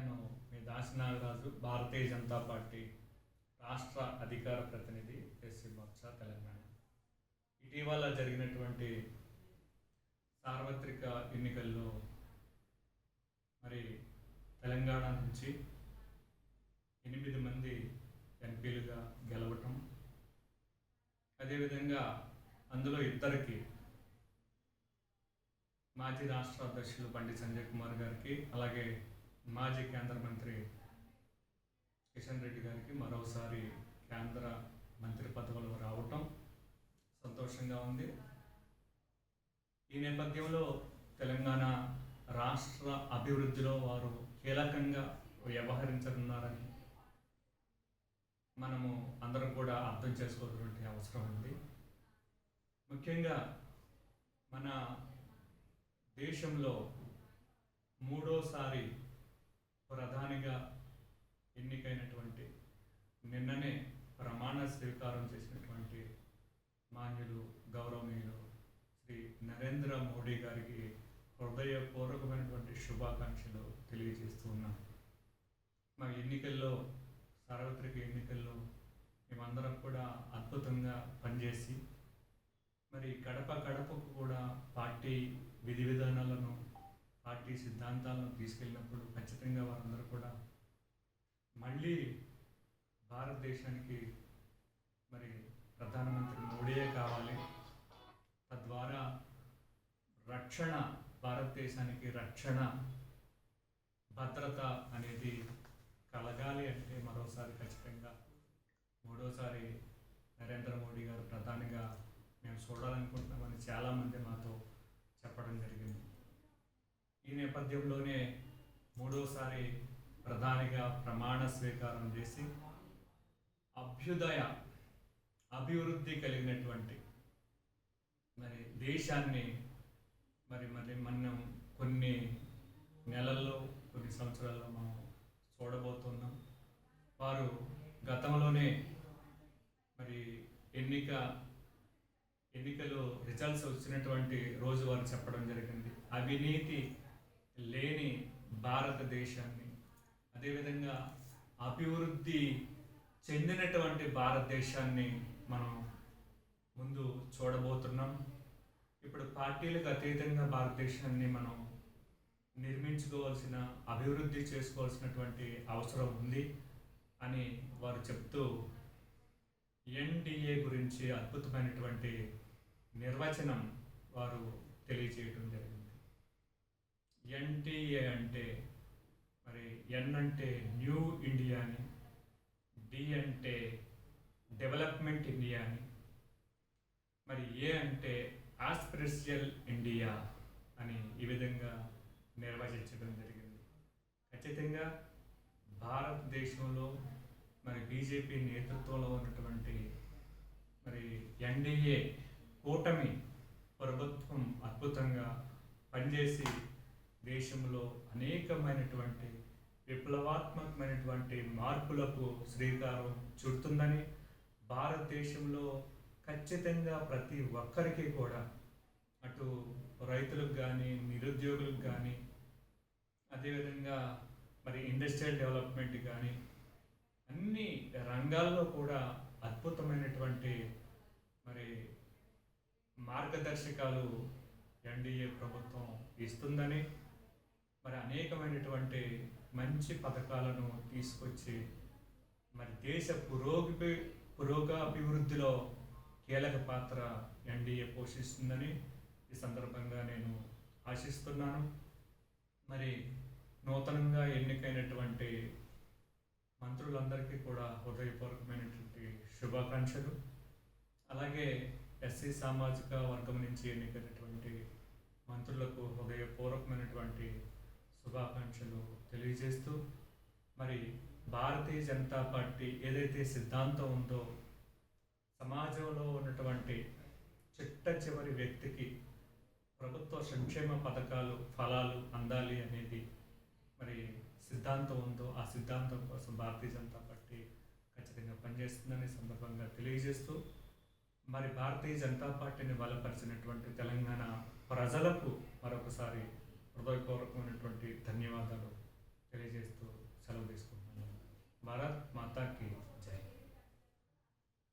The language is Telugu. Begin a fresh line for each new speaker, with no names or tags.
నేను మీ దాసి నాగరాజు భారతీయ జనతా పార్టీ రాష్ట్ర అధికార ప్రతినిధి ఎస్సీ బొత్స తెలంగాణ. ఇటీవల జరిగినటువంటి సార్వత్రిక ఎన్నికల్లో మరి తెలంగాణ నుంచి ఎనిమిది మంది ఎంపీలుగా గెలవటం అదేవిధంగా అందులో ఇద్దరికి మాజీ రాష్ట్ర అధ్యక్షులు బండి సంజయ్ కుమార్ గారికి అలాగే మాజీ కేంద్ర మంత్రి కిషన్ రెడ్డి గారికి మరోసారి కేంద్ర మంత్రి పదవులు రావటం సంతోషంగా ఉంది. ఈ నేపథ్యంలో తెలంగాణ రాష్ట్ర అభివృద్ధిలో వారు కీలకంగా వ్యవహరించనున్నారని మనము అందరం కూడా అర్థం చేసుకోవాల్సినటువంటి అవసరం ఉంది. ముఖ్యంగా మన దేశంలో మూడోసారి ప్రధానిగా ఎన్నికైనటువంటి నిన్ననే ప్రమాణ స్వీకారం చేసినటువంటి మాన్యులు గౌరవనీయులు శ్రీ నరేంద్ర మోడీ గారికి హృదయపూర్వకమైనటువంటి శుభాకాంక్షలు తెలియజేస్తూ ఉన్నాం. మా ఎన్నికల్లో సార్వత్రిక ఎన్నికల్లో మేమందరం కూడా అద్భుతంగా పనిచేసి మరి గడప గడపకు కూడా పార్టీ విధి విధానాలను పార్టీ సిద్ధాంతాలను తీసుకెళ్ళినప్పుడు ఖచ్చితంగా వారందరూ కూడా మళ్ళీ భారతదేశానికి మరి ప్రధానమంత్రి మోడీయే కావాలి. తద్వారా రక్షణ భారతదేశానికి రక్షణ భద్రత అనేది కలగాలి అంటే మరోసారి ఖచ్చితంగా మూడోసారి నరేంద్ర మోడీ గారు ప్రధానిగా మేము చూడాలనుకుంటున్నామని చాలామంది మాతో చెప్పడం జరిగింది. ఈ నేపథ్యంలోనే మూడోసారి ప్రధానిగా ప్రమాణ స్వీకారం చేసి అభ్యుదయ అభివృద్ధి కలిగినటువంటి మరి దేశాన్ని మరి మరి మనం కొన్ని నెలల్లో కొన్ని సంవత్సరాల్లో మనం చూడబోతున్నాం. వారు గతంలోనే మరి ఎన్నిక ఎన్నికలు రిజల్ట్స్ వచ్చినటువంటి రోజు వారు చెప్పడం జరిగింది. అవినీతి లేని భారతదేశాన్ని అదేవిధంగా అభివృద్ధి చెందినటువంటి భారతదేశాన్ని మనం ముందు చూడబోతున్నాం. ఇప్పుడు పార్టీలకు అతీతంగా భారతదేశాన్ని మనం నిర్మించుకోవాల్సిన అభివృద్ధి చేసుకోవాల్సినటువంటి అవసరం ఉంది అని వారు చెప్తూ ఎన్డీఏ గురించి అద్భుతమైనటువంటి నిర్వచనం వారు తెలియజేయడం జరిగింది. ఎన్టీఏ అంటే మరి ఎన్ అంటే న్యూ ఇండియా అని డి అంటే డెవలప్మెంట్ ఇండియా అని మరి ఏ అంటే ఆస్పిరేషియల్ ఇండియా అని ఈ విధంగా నిర్వచించడం జరిగింది. ఖచ్చితంగా భారతదేశంలో మరి బీజేపీ నేతృత్వంలో ఉన్నటువంటి మరి ఎన్డీఏ కూటమి ప్రభుత్వం అద్భుతంగా పనిచేసి దేశంలో అనేకమైనటువంటి విప్లవాత్మకమైనటువంటి మార్పులకు శ్రీకారం చుడుతుందని భారతదేశంలో ఖచ్చితంగా ప్రతి ఒక్కరికి కూడా అటు రైతులకు కానీ నిరుద్యోగులకు కానీ అదేవిధంగా మరి ఇండస్ట్రియల్ డెవలప్మెంట్ కానీ అన్ని రంగాల్లో కూడా అద్భుతమైనటువంటి మరి మార్గదర్శకాలు ఎన్డీఏ ప్రభుత్వం ఇస్తుందని మరి అనేకమైనటువంటి మంచి పథకాలను తీసుకొచ్చి మరి దేశ పురోగతి పురోగాభివృద్ధిలో కీలక పాత్ర ఎన్డీఏ పోషిస్తుందని ఈ సందర్భంగా నేను ఆశిస్తున్నాను. మరి నూతనంగా ఎన్నికైనటువంటి మంత్రులందరికీ కూడా హృదయపూర్వకమైనటువంటి శుభాకాంక్షలు. అలాగే ఎస్సీ సామాజిక వర్గం నుంచి ఎన్నికైనటువంటి మంత్రులకు హృదయపూర్వకమైనటువంటి శుభాకాంక్షలు తెలియజేస్తూ మరి భారతీయ జనతా పార్టీ ఏదైతే సిద్ధాంతం ఉందో సమాజంలో ఉన్నటువంటి చిట్ట చివరి వ్యక్తికి ప్రభుత్వ సంక్షేమ పథకాలు ఫలాలు అందాలి అనేది మరి సిద్ధాంతం ఉందో ఆ సిద్ధాంతం కోసం భారతీయ జనతా పార్టీ ఖచ్చితంగా పనిచేస్తుందని సందర్భంగా తెలియజేస్తూ మరి భారతీయ జనతా పార్టీని బలపరిచినటువంటి తెలంగాణ ప్రజలకు మరొకసారి హృదయపూర్వకమైనటువంటి ధన్యవాదాలు తెలియజేస్తూ సెలవు తీసుకుంటున్నాను. భారత్ మాతాకి జై.